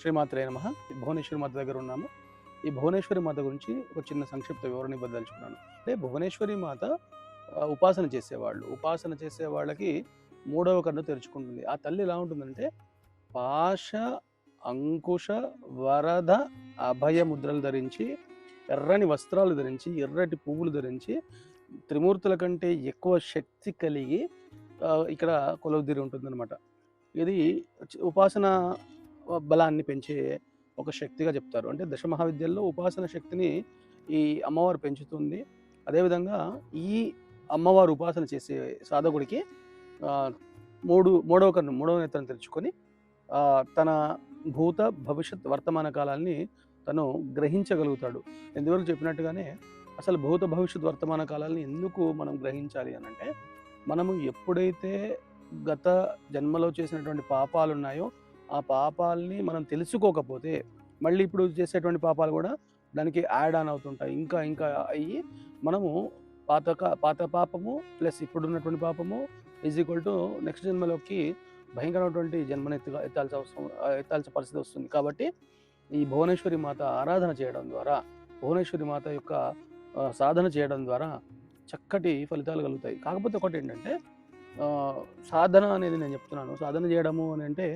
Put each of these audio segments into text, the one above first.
శ్రీమాత్రే నమ. భువనేశ్వరి మాత దగ్గర ఉన్నాము. ఈ భువనేశ్వరి మాత గురించి ఒక చిన్న సంక్షిప్త వివరణ ఇవ్వదలుచుకున్నాను. అంటే భువనేశ్వరి మాత ఉపాసన చేసేవాళ్ళు. ఉపాసన చేసే వాళ్ళకి మూడవ కన్ను తెరుచుకుంటుంది. ఆ తల్లి ఎలా ఉంటుందంటే పాశ అంకుశ వరద అభయ ముద్రలు ధరించి ఎర్రని వస్త్రాలు ధరించి ఎర్రటి పువ్వులు ధరించి త్రిమూర్తుల కంటే ఎక్కువ శక్తి కలిగి ఇక్కడ కొలువుదీరి ఉంటుందన్నమాట. ఇది ఉపాసన బలాన్ని పెంచే ఒక శక్తిగా చెప్తారు. అంటే దశ మహావిద్యల్లో ఉపాసన శక్తిని ఈ అమ్మవారు పెంచుతుంది. అదేవిధంగా ఈ అమ్మవారు ఉపాసన చేసే సాధకుడికి మూడు మూడవ కన్ను మూడవ నేత్రం తెరుచుకొని తన భూత భవిష్యత్ వర్తమాన కాలాన్ని తను గ్రహించగలుగుతాడు. ఎందువల్ల చెప్పినట్టుగానే అసలు భూత భవిష్యత్ వర్తమాన కాలాన్ని ఎందుకు మనం గ్రహించాలి అని అంటే మనము ఎప్పుడైతే గత జన్మలో చేసినటువంటి పాపాలు ఉన్నాయో ఆ పాపాలని మనం తెలుసుకోకపోతే మళ్ళీ ఇప్పుడు చేసేటువంటి పాపాలు కూడా దానికి యాడ్ ఆన్ అవుతుంటాయి. ఇంకా ఇంకా అయ్యి మనము పాత పాత పాపము ప్లస్ ఇప్పుడు ఉన్నటువంటి పాపము ఈజ్ ఈక్వల్ టు నెక్స్ట్ జన్మలోకి భయంకరమైనటువంటి జన్మను ఎత్తుగా ఎత్తాల్సిన అవసరం ఎత్తాల్సిన పరిస్థితి వస్తుంది. కాబట్టి ఈ భువనేశ్వరి మాత ఆరాధన చేయడం ద్వారా భువనేశ్వరి మాత యొక్క సాధన చేయడం ద్వారా చక్కటి ఫలితాలు కలుగుతాయి. కాకపోతే ఒకటి ఏంటంటే సాధన అనేది నేను చెప్తున్నాను. సాధన చేయడము అని అంటే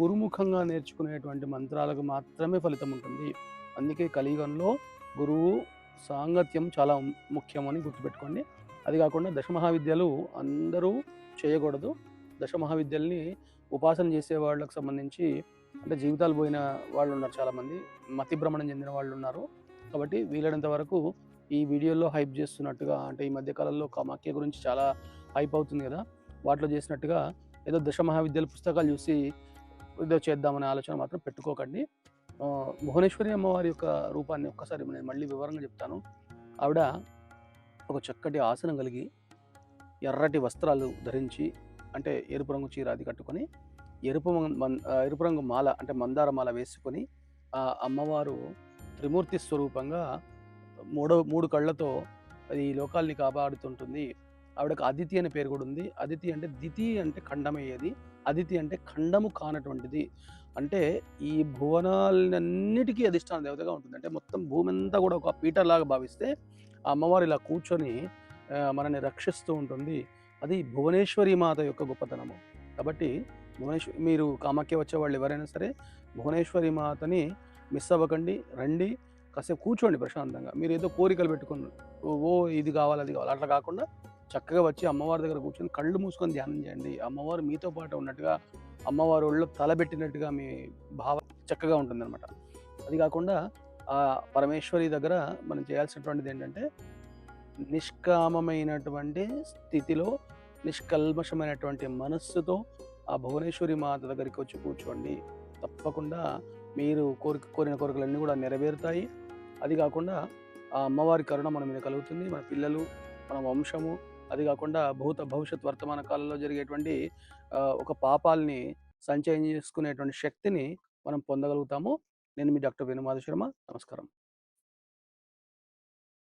గురుముఖంగా నేర్చుకునేటువంటి మంత్రాలకు మాత్రమే ఫలితం ఉంటుంది. అందుకే కలియుగంలో గురువు సాంగత్యం చాలా ముఖ్యమని గుర్తుపెట్టుకోండి. అది కాకుండా దశమహావిద్యలు అందరూ చేయకూడదు. దశమహావిద్యల్ని ఉపాసన చేసే వాళ్ళకు సంబంధించి అంటే జీవితాలు పోయిన వాళ్ళు ఉన్నారు చాలామంది. మతి భ్రమణం చెందిన వాళ్ళు ఉన్నారు. కాబట్టి వీలైనంత వరకు ఈ వీడియోలో హైప్ చేస్తున్నట్టుగా అంటే ఈ మధ్యకాలంలో కామాఖ్య గురించి చాలా హైప్ అవుతుంది కదా. వాటిలో చేసినట్టుగా ఏదో దశ మహావిద్యాల పుస్తకాలు చూసి ఏదో చేద్దామనే ఆలోచన మాత్రం పెట్టుకోకండి. భువనేశ్వరి అమ్మవారి యొక్క రూపాన్ని ఒక్కసారి నేను మళ్ళీ వివరంగా చెప్తాను. ఆవిడ ఒక చక్కటి ఆసనం కలిగి ఎర్రటి వస్త్రాలు ధరించి అంటే ఎరుపు రంగు చీర అది కట్టుకొని ఎరుపు ఎరుపు రంగు మాల అంటే మందార మాల వేసుకొని ఆ అమ్మవారు త్రిమూర్తి స్వరూపంగా మూడో మూడు కళ్ళతో ఈ లోకాల్ని కాపాడుతుంటుంది. ఆవిడకు అదితి అనే పేరు కూడా ఉంది. అదితి అంటే దితి అంటే ఖండమయ్యేది. అదితి అంటే ఖండము కానటువంటిది. అంటే ఈ భువనాలన్నిటికీ అధిష్టాన దేవతగా ఉంటుంది. అంటే మొత్తం భూమి అంతా కూడా ఒక పీటర్ లాగా భావిస్తే ఆ అమ్మవారు ఇలా కూర్చొని మనని మనల్ని రక్షిస్తూ ఉంటుంది. అది భువనేశ్వరి మాత యొక్క గొప్పతనము. కాబట్టి భువనేశ్వరి మీరు కామాఖ్య వచ్చే వాళ్ళు ఎవరైనా సరే భువనేశ్వరి మాతని మిస్ అవ్వకండి. రండి. కాసేపు కూర్చోండి ప్రశాంతంగా. మీరు ఏదో కోరికలు పెట్టుకుని ఓ ఓ ఇది కావాలి అది కావాలి. అట్లా కాకుండా చక్కగా వచ్చి అమ్మవారి దగ్గర కూర్చొని కళ్ళు మూసుకొని ధ్యానం చేయండి. అమ్మవారు మీతో పాటు ఉన్నట్టుగా అమ్మవారు ఒళ్ళో తలబెట్టినట్టుగా మీ భావ చక్కగా ఉంటుందన్నమాట. అది కాకుండా ఆ పరమేశ్వరి దగ్గర మనం చేయాల్సినటువంటిది ఏంటంటే నిష్కామమైనటువంటి స్థితిలో నిష్కల్మషమైనటువంటి మనస్సుతో ఆ భువనేశ్వరి మాత దగ్గరికి వచ్చి కూర్చోండి. తప్పకుండా మీరు కోరిక కోరిన కోరికలన్నీ కూడా నెరవేరుతాయి. అది కాకుండా ఆ అమ్మవారి కరుణ మన మీద కలుగుతుంది. మన పిల్లలు మన వంశము అది కాకుండా భూత భవిష్యత్ వర్తమాన కాలంలో జరిగేటువంటి ఒక పాపాల్ని సంచయం చేసుకునేటువంటి శక్తిని మనం పొందగలుగుతాము. నేను మీ డాక్టర్ వేణుమాధ శర్మ. నమస్కారం.